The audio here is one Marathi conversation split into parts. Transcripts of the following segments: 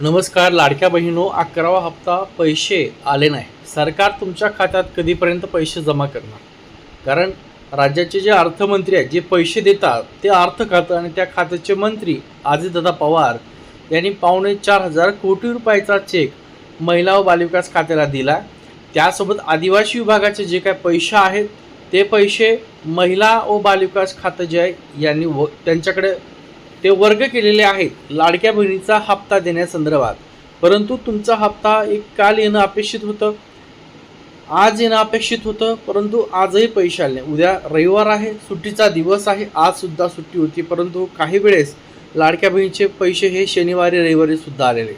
नमस्कार लाडक्या बहिणो अकरावा हप्ता पैसे आले नाही. सरकार तुमच्या खात्यात कधीपर्यंत पैसे जमा करणार? कारण राज्याचे जे अर्थमंत्री आहेत जे पैसे देतात ते अर्थ खातं आणि त्या खात्याचे मंत्री अजितदादा पवार यांनी पावणे चार हजार कोटी रुपयाचा चेक महिला व बालविकास खात्याला दिला. त्यासोबत आदिवासी विभागाचे जे काय पैसे आहेत ते पैसे महिला व बालविकास खातं जे आहे यांनी व त्यांच्याकडे ते वर्ग केलेले आहेत. लाडक्या बहिणीचा हप्ता देण्यासंदर्भात. परंतु तुमचा हप्ता एक काल येणं अपेक्षित होतं. आज येणं अपेक्षित होतं परंतु आजही पैसे आले उद्या रविवार आहे सुट्टीचा दिवस आहे आजसुद्धा सुट्टी होती परंतु काही वेळेस लाडक्या बहिणीचे पैसे हे शनिवारी रविवारी सुद्धा आलेले.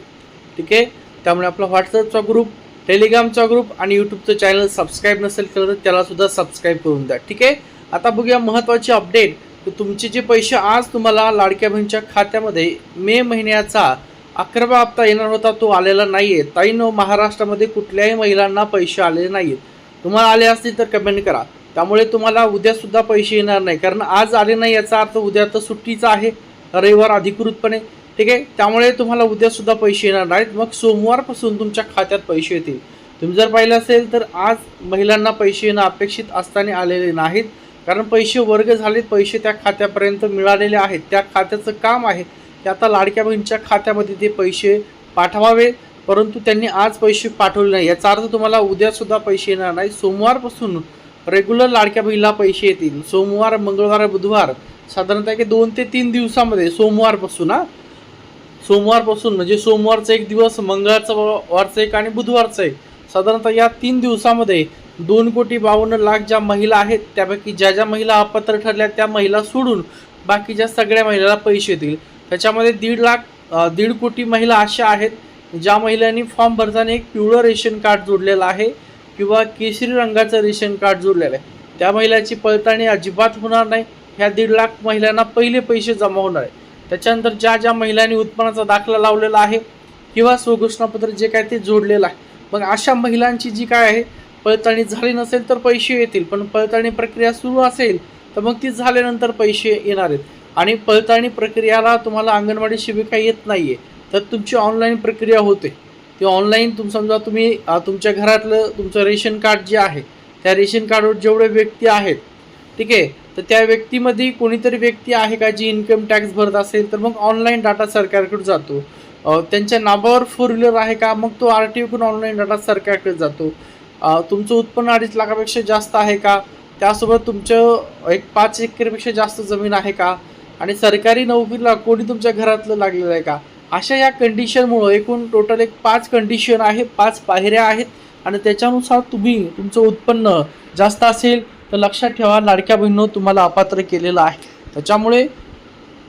ठीक आहे? त्यामुळे आपला व्हॉट्सअपचा ग्रुप टेलिग्रामचा ग्रुप आणि यूट्यूबचं चॅनल सबस्क्राईब नसेल केलं तर त्यालासुद्धा सबस्क्राईब करून द्या. ठीक आहे? आता बघूया महत्त्वाची अपडेट तुमचे जे पैसे आज तुम्हाला लाडक्या बहिणीच्या खात्यामध्ये मे महिन्याचा अकरावा हप्ता येणार होता तो आलेला नाही आहे ताईनो महाराष्ट्रामध्ये कुठल्याही महिलांना पैसे आलेले नाही आहेत तुम्हाला आले असतील तर कमेंट करा. त्यामुळे तुम्हाला उद्यासुद्धा पैसे येणार नाही. कारण आज आले नाही याचा अर्थ उद्या तर सुट्टीचा आहे. रविवार अधिकृतपणे. ठीक आहे? त्यामुळे तुम्हाला उद्यासुद्धा पैसे येणार नाहीत. मग सोमवारपासून तुमच्या खात्यात पैसे येतील. तुम्ही जर पाहिलं असेल तर आज महिलांना पैसे येणं अपेक्षित असताना आलेले नाहीत. कारण पैसे वर्ग झालेत पैसे त्या खात्यापर्यंत मिळालेले आहेत. त्या खात्याचं काम आहे. की आता लाडक्या बहिणीच्या खात्यामध्ये ते पैसे पाठवावे परंतु त्यांनी आज पैसे पाठवले नाही. याचा अर्थ तुम्हाला उद्यासुद्धा पैसे येणार नाही. सोमवारपासून रेग्युलर लाडक्या बहिणीला पैसे येतील. सोमवार मंगळवार बुधवार साधारणतः की दोन ते तीन दिवसामध्ये सोमवारपासून हा. सोमवारपासून म्हणजे सोमवारचा एक दिवस मंगळवारचा वारचा एक आणि बुधवारचा एक. साधारणतः या तीन दिवसामध्ये दोन कोटी बावन्न लाख ज्या महिला आहेत त्यापैकी ज्या ज्या महिला अपात्र ठरल्या त्या महिला सोडून बाकीच्या सगळ्या महिलाला पैसे येतील त्याच्यामध्ये दीड लाख दीड कोटी महिला अशा आहेत ज्या महिलांनी फॉर्म भरताना एक पिवळं रेशन कार्ड जोडलेलं आहे किंवा केशरी रंगाचं रेशन कार्ड जोडलेलं आहे. त्या महिलाची पडताळणी अजिबात होणार नाही. ह्या दीड लाख महिलांना पहिले पैसे जमा होणार आहे. त्याच्यानंतर ज्या ज्या महिलांनी उत्पन्नाचा दाखला लावलेला आहे किंवा स्वघोषणापत्र जे काय ते जोडलेलं आहे. मग अशा महिलांची जी काय आहे पडताळणी झाली नसेल तर पैसे येतील. पण पडताळणी प्रक्रिया सुरू असेल तर मग ती झाल्यानंतर पैसे येणार आहेत. आणि पडताळणी प्रक्रियाला तुम्हाला अंगणवाडी शिबिका येत नाही आहे तर तुमची ऑनलाईन प्रक्रिया होते. ती ऑनलाईन तुम समजा तुम्ही तुमच्या घरातलं तुमचं रेशन कार्ड जे आहे त्या रेशन कार्डवर जेवढे व्यक्ती आहेत ठीक आहे तर त्या व्यक्तीमध्ये कोणीतरी व्यक्ती आहे का जी इन्कम टॅक्स भरत असेल तर मग ऑनलाईन डाटा सरकारकडे जातो. त्यांच्या नावावर फोर व्हीलर आहे का मग तो आर टी ओकडून ऑनलाईन डाटा सरकारकडे जातो. तुमचं उत्पन्न अडीच लाखापेक्षा जास्त आहे का? त्यासोबत तुमचं एक पाच एकरपेक्षा जास्त जमीन आहे का? आणि सरकारी नोकरीला कोणी तुमच्या घरातलं लागलेलं आहे का? अशा या कंडिशनमुळं एकूण टोटल एक पाच कंडिशन आहे पाच पायऱ्या आहेत आणि त्याच्यानुसार तुम्ही तुमचं उत्पन्न जास्त असेल तर लक्षात ठेवा लाडक्या बहिणीनं तुम्हाला अपात्र केलेलं आहे. त्याच्यामुळे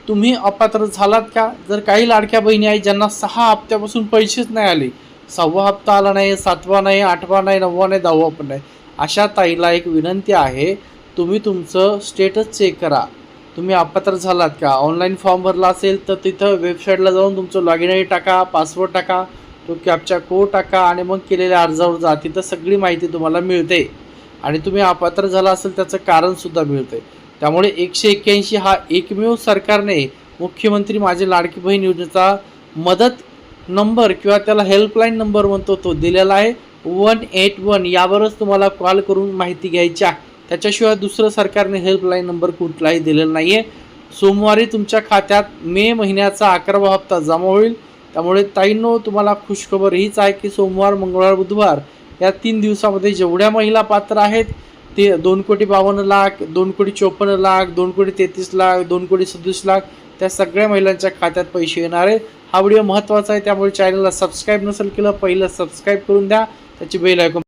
तुम्ही अपात्र झालात का? जर काही लाडक्या बहिणी आहेत ज्यांना सहा हप्त्यापासून पैसेच नाही आले सहावा हप्ता आला नाही सातवा नाही आठवा नाही नववा नाही दहावा पण नाही. अशा ताईला एक विनंती आहे तुम्ही तुमचं स्टेटस चेक करा. तुम्ही अपात्र झालात का? ऑनलाईन फॉर्म भरला असेल तर तिथं वेबसाईटला जाऊन तुमचं लॉगिन आय टाका पासवर्ड टाका तो कॅपचा कोड टाका आणि मग केलेल्या अर्जावर जा. तिथं सगळी माहिती तुम्हाला मिळते. आणि तुम्ही अपात्र झाला असेल त्याचं कारणसुद्धा मिळते. त्यामुळे एकशे एक्क्याऐंशी हा एकमेव सरकारने मुख्यमंत्री माझे लाडकी बहीण योजनेचा मदत नंबर किंवा त्याला हेल्पलाईन नंबर म्हणतो तो दिलेला आहे. वन एट वन यावरच तुम्हाला कॉल करून माहिती घ्यायची आहे. त्याच्याशिवाय दुसरं सरकारने हेल्पलाईन नंबर कुठलाही दिलेला नाही आहे सोमवारी तुमच्या खात्यात मे महिन्याचा अकरावा हप्ता जमा होईल. त्यामुळे ताईंनो तुम्हाला खुशखबर हीच आहे की सोमवार मंगळवार बुधवार या तीन दिवसामध्ये जेवढ्या महिला पात्र आहेत ते दोन कोटी बावन्न लाख दोन कोटी चोपन्न लाख दोन कोटी तेहतीस लाख दोन कोटी सदतीस लाख त्या सगळ्या महिलांच्या खात्यात पैसे येणार आहेत हा व्हिडिओ महत्त्वाचा आहे त्यामुळे चॅनलला सबस्क्राईब नसेल केलं पहिलं सबस्क्राईब करून द्या. त्याची बेल ऐकून